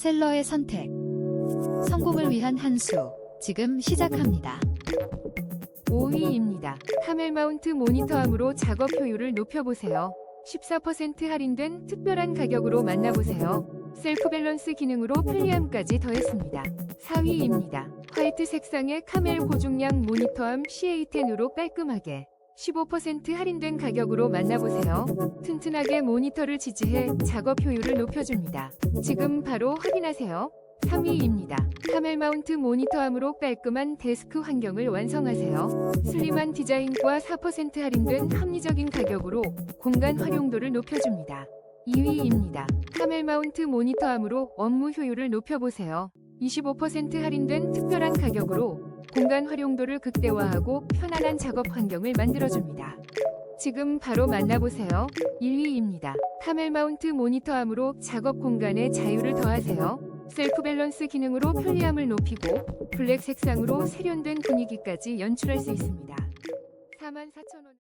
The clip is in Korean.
셀러의 선택. 성공을 위한 한 수. 지금 시작합니다. 5위입니다. 카멜 마운트 모니터함으로 작업 효율을 높여보세요. 14% 할인된 특별한 가격으로 만나보세요. 셀프 밸런스 기능으로 편리함까지 더했습니다. 4위입니다. 화이트 색상의 카멜 고중량 모니터함 CA10으로 깔끔하게 15% 할인된 가격으로 만나보세요. 튼튼하게 모니터를 지지해 작업 효율을 높여줍니다. 지금 바로 확인하세요. 3위입니다. 카멜 마운트 모니터함으로 깔끔한 데스크 환경을 완성하세요. 슬림한 디자인과 4% 할인된 합리적인 가격으로 공간 활용도를 높여줍니다. 2위입니다. 카멜 마운트 모니터함으로 업무 효율을 높여보세요. 25% 할인된 특별한 가격으로 공간 활용도를 극대화하고 편안한 작업 환경을 만들어줍니다. 지금 바로 만나보세요. 1위입니다. 카멜 마운트 모니터함으로 작업 공간에 자유를 더하세요. 셀프 밸런스 기능으로 편리함을 높이고 블랙 색상으로 세련된 분위기까지 연출할 수 있습니다. 44,000원